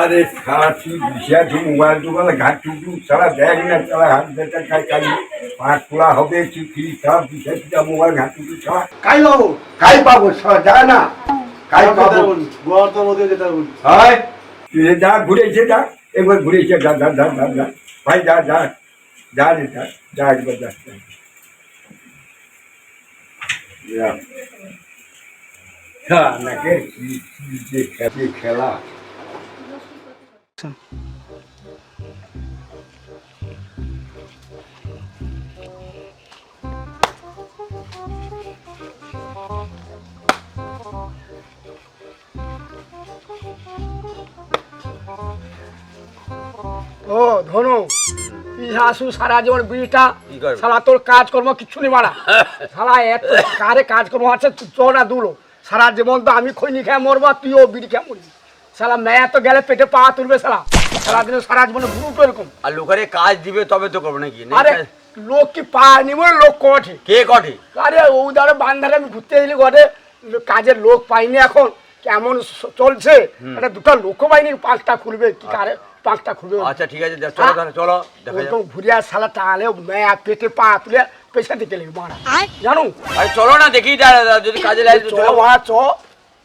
আরে খাটি খাঁটি বিশাটি মোবাইল দোকানে ঘাট টুকু সারা দেখ না তারা হাত বেটা খাই খাই পাঁচ খোলা হবে কি সব বিশাটিটা মোবাইল ঘাট টুকু ছাড়া। খাই পাবো? খাই পাবো? যায় না। খাই পাবো? গোয়ার তো মধ্যে যেতে হয়? যে যা ঘুরে যে যা। একবার ঘুরে এসে যা যা যা যা যা। ভাই, যা যা। যা রে যা যা একবার যা। হ্যাঁ, খেলা। ও ধনু তুই আসু সারা জীবন বিড়িটা সারা তোর কাজকর্ম কিচ্ছু নেই মারা। সারা এত কারে কাজকর্ম আছে তুই চোরা দূর। সারা জীবন তো আমি খৈনি খেয়ে মরবো আর তুইও বিড়ি খেয়ে মরবি। সারা মেয়া তো গেলে পেটে পা তুলবে সারা। সারাদিন সারা জীবনে গুরুটো এরকম। আর লোকেরে কাজ দিবে তবে তো করব নাকি? আরে লোক কি পা নিব লোক কঠে? কে কটে আরে ও ধারে বান্ধারে আমি ঘুরতে গেলি ঘরে কাজের লোক পাইনি এখন। কেমন চলছে? একটা দুটো লোক পাইনি পাঁচটা খুলবে। কি কারে পাঁচটা খুলবে। আচ্ছা ঠিক আছে চলো তাহলে চলো ওরকম ঘুরিয়া সালা টালে মেয়া পেটে পা তুলে পেছন দিকে লেগে মারা। জানো? আরে চলো না দেখি যদি কাজে লাগে চ চলো। মারা চ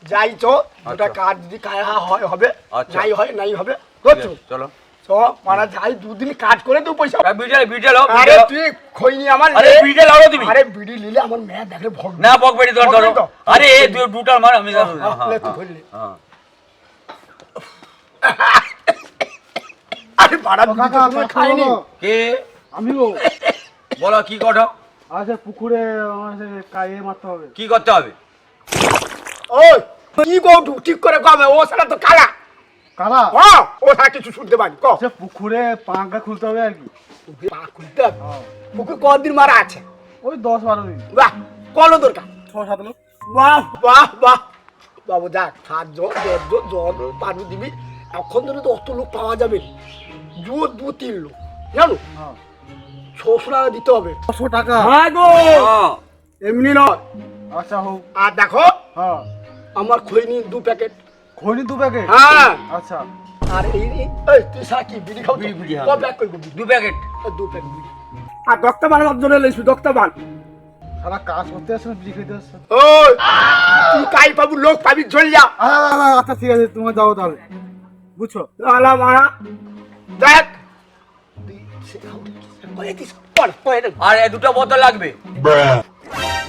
যাই চ। দুটা আচ্ছা। কাজ যদি কাজ হয় হবে। আচ্ছা। নাই হয় নাই হবে। বুঝছ চলো। মারা যাই দুদিন কাজ করে তো পয়সা। আর বিড়ি বিড়ি লাও আরে তুই খইনি আমার আরে বিড়ি লাও তুমি আরে বিড়ি নিলে আমার মেয়া দেখলে ভগ না বক বেড়ি ধর ধরো। আরে দুটার মার আমি হ্যাঁ, হ্যাঁ, হ্যাঁ, হ্যাঁ, তুই ধরলি। হ্যাঁ। আরে বাড়া বিড়ি তো তুমি খাইনি। কে? আমি গো বলো কি কটো আচ্ছা পুকুরে সে কায়ে মারতে হবে। কি করতে হবে? ওই কি কৌটু ঠিক করে কবে? ও সারা তো কালা। কালা? হ্যাঁ ও সারা কিছু শুনতে পারি ক। আচ্ছা পুকুরে পাঙ্কা খুলতে হবে আর কি। পা খুলতে হবে? পুকুর কদিন মারা আছে? ওই দশ বারো দিন। বাহ কলো দরকার? ছ সাত লোক বাহ বাহ বাহ। বাবু দেখ সাতজন দশজন জন পারবি দিবি। এখন ধরে তো অত লোক পাওয়া যাবে। না। দু দু তিন লোক জানো? হ্যাঁ। ছশো টাকা দিতে হবে। ছশো টাকা? হ্যাঁ গো। হ্যাঁ। এমনি নয়। আচ্ছা হোক। আর দেখো হ্যাঁ। আমার খৈনি দু প্যাকেট। খৈনি দু প্যাকেট? হ্যাঁ। আচ্ছা। আর এই এই- তুই সা কি বিড়ি খাও? বিড়ি, বিড়ি, হ্যাঁ। প্যাক করবি দু প্যাকেট। দু প্যাকেট বিড়ি। আর দক্তা বানানোর জন্য লেসবি দক্তা বান সারা কাজ করতে আসছে বিক্রি খেতে আসছে? ওই তুই কাই পাবু লোক পাবি চল যা আচ্ছা ঠিক আছে তোমার যাও তাহলে। বুঝছ? আলা মারা। দেখ। আর এ দুটো বোতল লাগবে।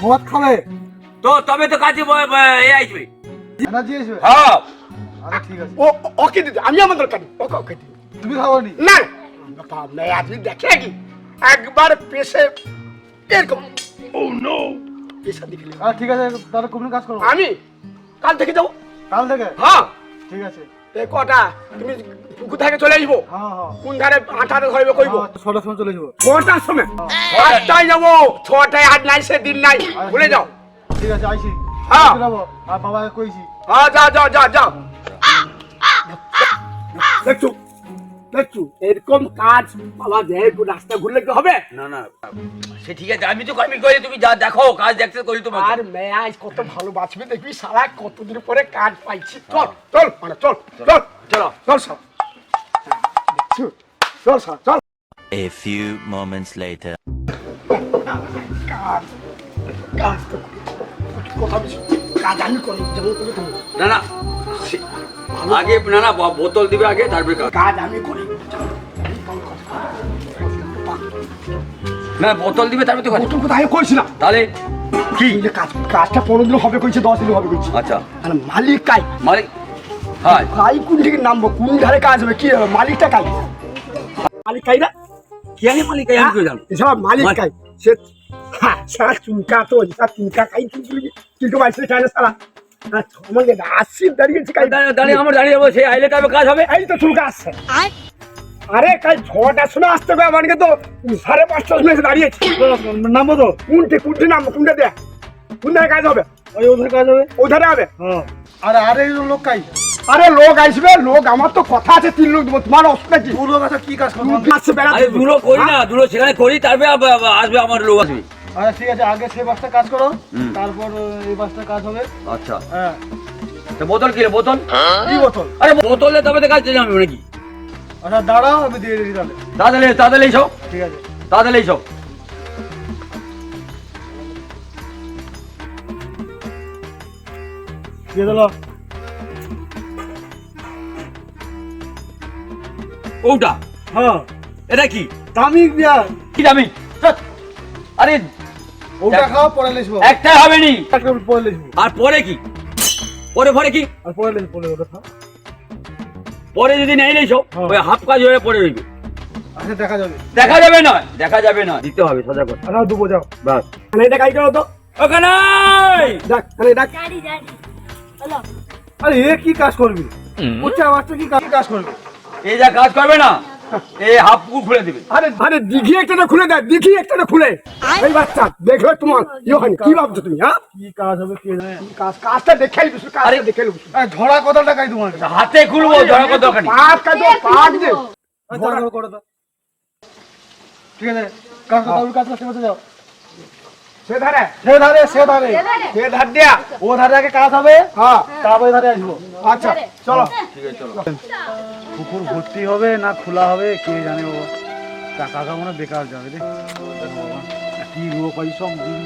মদ খাবে? তো তবে তো কাজে এ আসবে। এনার্জি আসবে? হ্যাঁ। আচ্ছা ঠিক আছে। ও ওকে দিতে আমি আমার দরকার ওকে ওকে তুমি না। না আপনি দেখে কি একবার পেশে এরকম। ও নো পেশা দেখে নিলাম। আচ্ছা ঠিক আছে তাহলে কোন কাজ করব আমি? কাল থেকে যাব। কাল থেকে? হ্যাঁ। ঠিক আছে। কটা? তুমি কোথায় চলে আসব? হ্যাঁ হ্যাঁ। কোন ধারে আঠারো ধরবে কইব? হ্যাঁ, ছটার সময় চলে যাব ছটার সময়? আটটায় যাব। ছটায় আট নাই সে দিন নাই। ভুলে যাও। ঠিক আছে আইসি হ্যাঁ। বাবাকে কইছি। হ্যাঁ যা যা যা যা। দেখছ? দেখছ? এরকম কাজ বাবা যেহেতু রাস্তা ঘুরলে কি হবে? না না সে ঠিক আছে আমি তো আমি করি তুমি যা দেখো কাজ দেখতে করি তোমার আর মেয়ে আজ কত ভালো বাঁচবে দেখবি সারা কতদিন পরে কাজ পাইছি। চল চল মানে চল চল চলো। চল সব দেখছ? চল সব চল। A few moments later. কাজ কাজ তো কথা কাজ আমি করি। না না আগে না না বোতল দিবে আগে তারপরে কাজ। আমি করি। না বোতল দিবে তারপরে তো কাজ। নতুন কথা কইছিলাম তাহলে কি? কাজ কাজটা পনেরো দিন হবে কইছে দশ দিন হবে কইছে আচ্ছা। আর মালিক কাই? মালিক? হ্যাঁ কাই কোন দিকে নামবো? কোন ধারে কাজ হবে? কি হবে? মালিকটা কাই? মালিক কাই না কি জানি মালিক আমি কি জানো এসব মালিক কাই? সে হ্যাঁ সারা চুলকা তো চুলকা কাই চুলকি কিন্তু বাইসে কেন সারা। আমাকে দাঁড়িয়েছি দাঁড়িয়ে দাঁড়িয়ে আমার দাঁড়িয়ে যাব সে আইলে তবে কাজ হবে। তো আসছে আরে কাল ছটার সময় আসতে হবে আমাকে তো। সাড়ে পাঁচটার সময় এসে দাঁড়িয়েছি নামবো তো? কোনটে কোনটে নামবো কোনটা দেখ। কোন ধারে কাজ হবে? ওই ওদের কাজ হবে। ওধারে হবে? হ্যাঁ। আর আর লোক কাই? আরে লোক আসবে লোক আমার তো কথা আছে তিন লোক দেবো তোমার অসুবিধা কি কি কাজ করব? করি না দুলো সেখানে করি তারপরে আসবে আমার লোক। আসবে আচ্ছা ঠিক আছে আগে সেই বাসটা কাজ করো তারপর এই বাসটা কাজ হবে। আচ্ছা। হ্যাঁ। তো বোতল কি রে বোতল? কি বোতল? আরে বোতলে তবে তো কাজ জানবে নাকি? আচ্ছা দাঁড়াও আমি দিয়ে দিই তাহলে। তাড়াতাড়ি তাড়াতাড়ি এসো। ঠিক আছে। তাড়াতাড়ি এসো। দিয়ে দিল। ওটা? হ্যাঁ। এটা কি? দামি বিয়ার। কি দামি? আরে ওটা খাওয়া পরে লিখব একটা হবে নি। পরে লিখব আর পরে কি? পরে পরে কি? আর পরে লিখব পরে ওটা খাও। পরে যদি নেই হ্যাঁ। ওই হাফ কাজ হয়ে পরে রইবে। আচ্ছা দেখা যাবে। দেখা যাবে না দেখা যাবে না দিতে হবে সোজা করে আর দুবো যাও। বাস। মানে এটা কাজ করো তো ওখানে ডাক মানে ডাক. আরে এ কি কাজ করবি? উচ্চা কি কাজ করবি এই যা কাজ করবে না। এই হাফ পুকুর খুলে দিবে। আরে আরে দিঘি একটা খুলে দেয় দিঘি একটা খুলে। এই বাচ্চা দেখবে তোমার ইয়ে হয়নি কি ভাবছ তুমি হ্যাঁ? কি কাজ হবে কে জানে? কাজ? কাজটা দেখে নিবি কাজটা দেখে নিবি ধরা কত টাকাই তোমার? হাতে খুলবো ধরা কথা দরকার পাঁচ কাজ পাঁচ দে। ধরা করে দাও ঠিক আছে। কাজ কথা কাজ করতে করতে যাও সে ধারে? সে ধারে সে ধারে। সে ধার? দিয়া ও ধারে আগে কাজ হবে হ্যাঁ। তারপরে ধারে আসব। আচ্ছা চলো। পুকুর ভর্তি হবে না খোলা হবে কে জানে ও টাকা মনে বেকার যাবে রে। কি রোগ হয় সব? দিন